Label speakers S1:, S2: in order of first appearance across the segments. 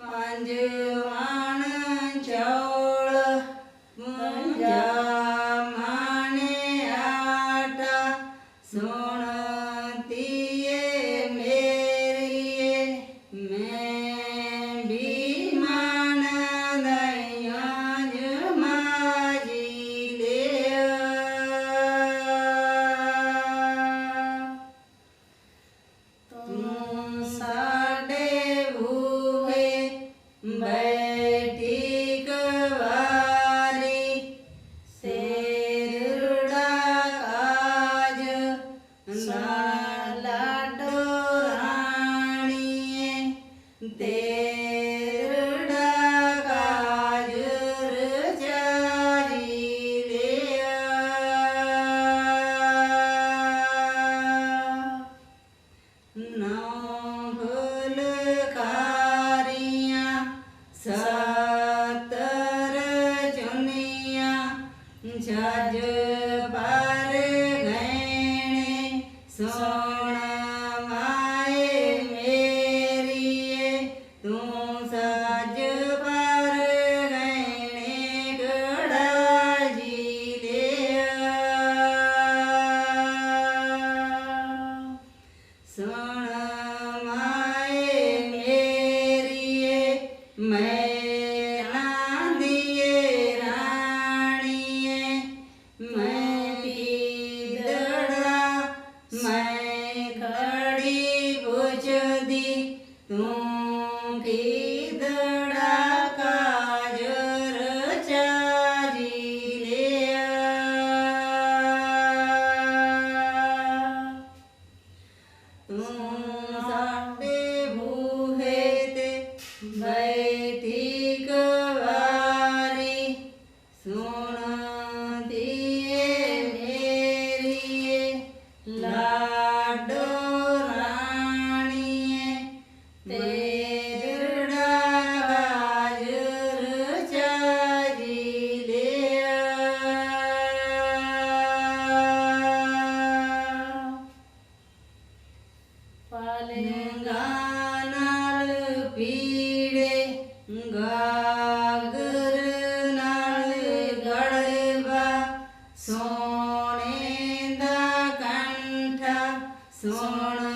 S1: ਪੰਜ ਮਣ ਚੌਲ ਪੰਜਾ ਮਣ ਆਟਾ ਸੁਣਤੀਏ ਮੇਰੀਏ ਮੈਂ ਨੌ ਫੁਲਕਾਰੀਆਂ ਸਤਰ ਚੁੰਨੀਆਂ ਜੱਜ ਪਰ ਗਹਿਣੇ ਸੋਣ ਮਾਏ ਮੇਰੀਏ, ਤੂੰ ਸਜ ਪਰ ਗਹਿਣੇ ਗੜਾ ਜੀ ਲਿਆ। ਸੁਣ સોણેન્દ કંઠ સોણ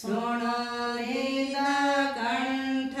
S1: स्ण हि न कण्ठ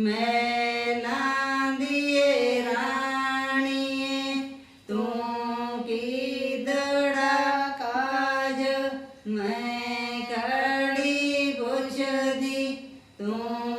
S1: ਮੈਂ ਨਾ ਦੀਏ ਰਾਣੀਏ ਤੂੰ ਕੀ ਦੜਾ ਕਾਜ? ਮੈਂ ਕੜੀ ਪੁੱਛਦੀ ਤੂੰ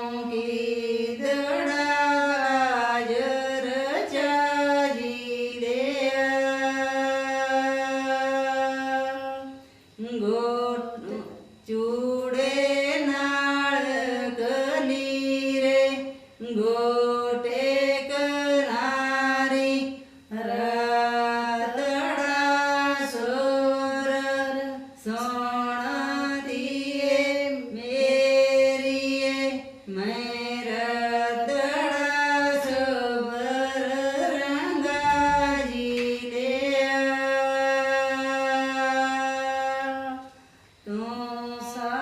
S1: Om